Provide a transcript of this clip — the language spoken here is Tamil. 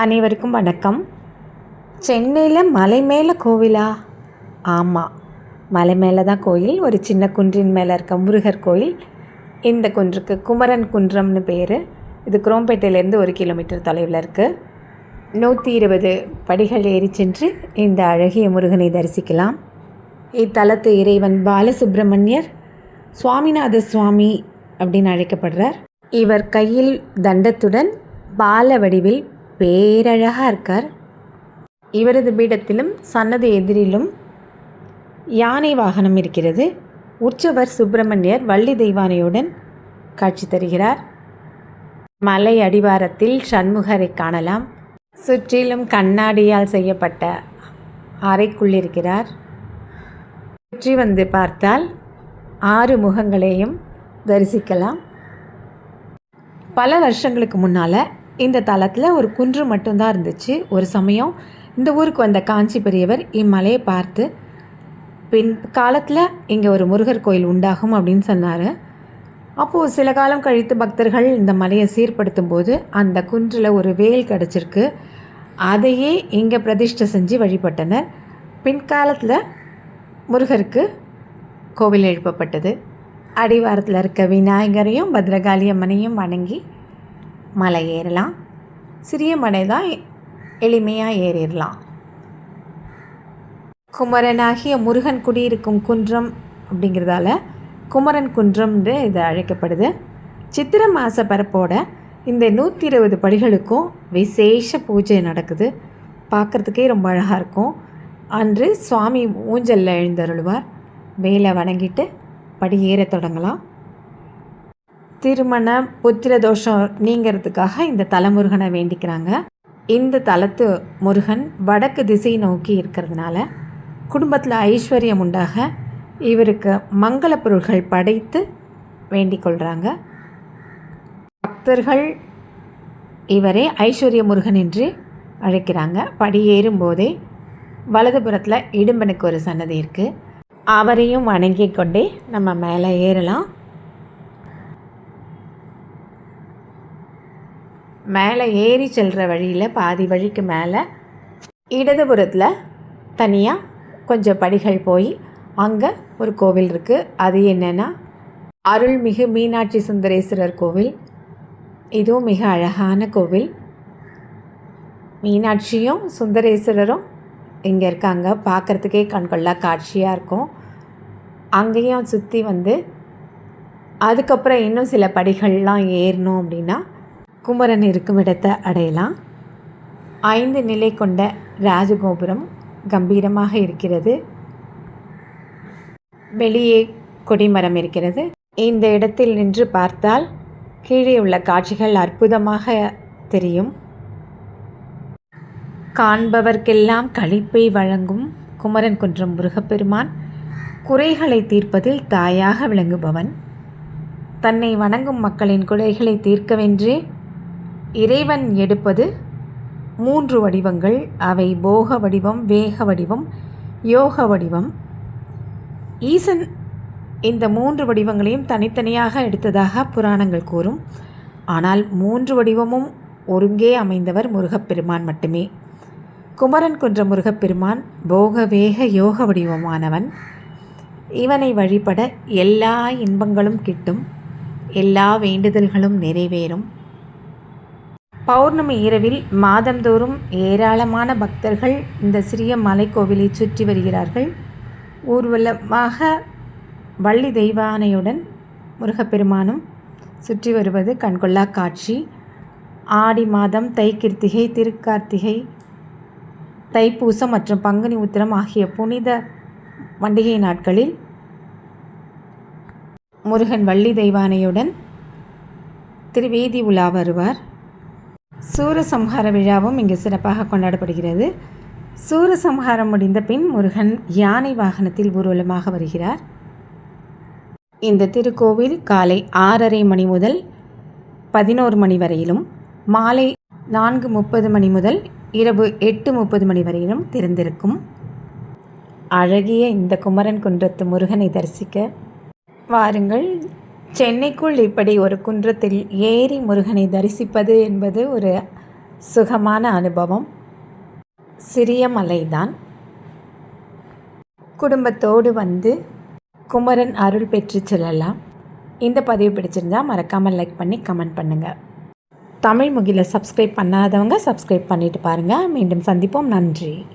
அனைவருக்கும் வணக்கம். சென்னையில் மலை மேலே கோவிலா? ஆமாம் மலை மேலே தான் கோயில். ஒரு சின்ன குன்றின் மேலே இருக்க முருகர் கோயில். இந்த குன்றுக்கு குமரன் குன்றம்னு பேர். இது குரோம்பேட்டையிலேருந்து ஒரு கிலோமீட்டர் தொலைவில் இருக்குது நூற்றி இருபது படிகள் ஏறி சென்று இந்த அழகிய முருகனை தரிசிக்கலாம். இத்தலத்து இறைவன் பாலசுப்பிரமணியர் சுவாமிநாத சுவாமி அப்படின்னு அழைக்கப்படுறார். இவர் கையில் தண்டத்துடன் பால வடிவில் பேரழகாக இருக்கார். இவரது பீடத்திலும் சன்னதி எதிரிலும் யானை வாகனம் இருக்கிறது. உற்சவர் சுப்பிரமணியர் வள்ளி தெய்வானையுடன் காட்சி தருகிறார். மலை அடிவாரத்தில் சண்முகரை காணலாம். சுற்றிலும் கண்ணாடியால் செய்யப்பட்ட அறைக்குள்ளிருக்கிறார் சுற்றி வந்து பார்த்தால் ஆறு முகங்களையும் தரிசிக்கலாம். பல வருஷங்களுக்கு முன்னால் இந்த தலத்தில் ஒரு குன்று மட்டும்தான் இருந்துச்சு. ஒரு சமயம் இந்த ஊருக்கு வந்த காஞ்சி பெரியவர் இம்மலையை பார்த்து பின் காலத்தில் இங்கே ஒரு முருகர் கோயில் உண்டாகும் அப்படின்னு சொன்னார். அப்போது சில காலம் கழித்து பக்தர்கள் இந்த மலையை சீர்படுத்தும் போது அந்த குன்றில் ஒரு வேல் கிடச்சிருக்கு. அதையே இங்கே பிரதிஷ்டை செஞ்சு வழிபட்டனர். பின்காலத்தில் முருகருக்கு கோவில் எழுப்பப்பட்டது. அடிவாரத்தில் இருக்க விநாயகரையும் பத்ரகாளி அம்மனையும் வணங்கி மலை ஏறலாம். சிறிய மலை தான் எளிமையாக ஏறிடலாம். குமரனாகிய முருகன் குடியிருக்கும் குன்றம் அப்படிங்கிறதால குமரன் குன்றம்னு இது அழைக்கப்படுது. சித்திரை மாத பரப்போட இந்த நூற்றி இருபது படிகளுக்கும் விசேஷ பூஜை நடக்குது. பார்க்குறதுக்கே ரொம்ப அழகாக இருக்கும். அன்று சுவாமி ஊஞ்சலில் எழுந்தருள்வார். வேலை வணங்கிட்டு படி ஏற தொடங்கலாம். திருமண புத்திர தோஷம் நீங்கிறதுக்காக இந்த தலைமுருகனை வேண்டிக்கிறாங்க. இந்த தலத்து முருகன் வடக்கு திசை நோக்கி இருக்கிறதுனால குடும்பத்தில் ஐஸ்வர்யம் உண்டாக இவருக்கு மங்கள பொருள்கள் படைத்து வேண்டிக் கொள்கிறாங்க பக்தர்கள் இவரை ஐஸ்வர்ய முருகன் என்று அழைக்கிறாங்க. படியேறும் போதே வலதுபுறத்தில் இடும்பனுக்கு ஒரு சன்னதி இருக்குது அவரையும் வணங்கி கொண்டே நம்ம மேலே ஏறலாம். மேலே ஏறி செல்கிற வழியில் பாதி வழிக்கு மேலே இடதுபுறத்தில் தனியாக கொஞ்சம் படிகள் போய் அங்கே ஒரு கோவில் இருக்குது அது என்னென்னா அருள்மிகு மீனாட்சி சுந்தரேஸ்வரர் கோவில். இதுவும் மிக அழகான கோவில். மீனாட்சியும் சுந்தரேஸ்வரரும் இங்கே இருக்காங்க. பார்க்குறதுக்கே கண்கொள்ளா காட்சியாக இருக்கும். அங்கேயும் சுற்றி வந்து அதுக்கப்புறம் இன்னும் சில படிகள்லாம் ஏறணும் அப்படின்னா குமரன் இருக்கும் இடத்தை அடையலாம். ஐந்து நிலை கொண்ட ராஜகோபுரம் கம்பீரமாக இருக்கிறது. வெளியே கொடிமரம் இருக்கிறது. இந்த இடத்தில் நின்று பார்த்தால் கீழே உள்ள காட்சிகள் அற்புதமாக தெரியும். காண்பவர்க்கெல்லாம் கழிப்பை வழங்கும் குமரன் குன்றம் முருகப்பெருமான். குறைகளை தீர்ப்பதில் தாயாக விளங்குபவன். தன்னை வணங்கும் மக்களின் குறைகளை தீர்க்கவென்றே இறைவன் எடுப்பது மூன்று வடிவங்கள். அவை போக வடிவம் வேக வடிவம் யோக வடிவம். ஈசன் இந்த மூன்று வடிவங்களையும் தனித்தனியாக எடுத்ததாக புராணங்கள் கூறும். ஆனால் மூன்று வடிவமும் ஒருங்கே அமைந்தவர் முருகப்பெருமான் மட்டுமே. குமரன் கொன்ற முருகப்பெருமான் போக வேக யோக வடிவமானவன். இவனை வழிபட எல்லா இன்பங்களும் கிட்டும். எல்லா வேண்டுதல்களும் நிறைவேறும். பௌர்ணமி இரவில் மாதந்தோறும் ஏராளமான பக்தர்கள் இந்த சிறிய மலைக்கோவிலை சுற்றி வருகிறார்கள். ஊர்வலமாக வள்ளி தெய்வானையுடன் முருகப்பெருமானும் சுற்றி வருவது கண்கொள்ளா காட்சி. ஆடி மாதம் தை கிருத்திகை திருக்கார்த்திகை தைப்பூசம் மற்றும் பங்குனி உத்திரம் ஆகிய புனித பண்டிகை நாட்களில் முருகன் வள்ளி தெய்வானையுடன் திருவேதி உலா வருவார். சூரசம்ஹார விழாவும் இங்கு சிறப்பாக கொண்டாடப்படுகிறது. சூரசம்ஹாரம் முடிந்த பின் முருகன் யானை வாகனத்தில் ஊர்வலமாக வருகிறார். இந்த திருக்கோவில் காலை ஆறரை மணி முதல் பதினோரு மணி வரையிலும் மாலை நான்கு முப்பது மணி முதல் இரவு எட்டு முப்பது மணி வரையிலும் திறந்திருக்கும். அழகிய இந்த குமரன் குன்றத்து முருகனை தரிசிக்க வாருங்கள். சென்னைக்குள் இப்படி ஒரு குன்றத்தில் ஏறி முருகனை தரிசிப்பது என்பது ஒரு சுகமான அனுபவம். சிறிய மலைதான். குடும்பத்தோடு வந்து குமரன் அருள் பெற்று செல்லலாம். இந்த பதிவு பிடிச்சிருந்தா மறக்காமல் லைக் பண்ணி கமெண்ட் பண்ணுங்கள் தமிழ் முகில சப்ஸ்கிரைப் பண்ணாதவங்க சப்ஸ்கிரைப் பண்ணிட்டு பாருங்கள் மீண்டும் சந்திப்போம். நன்றி.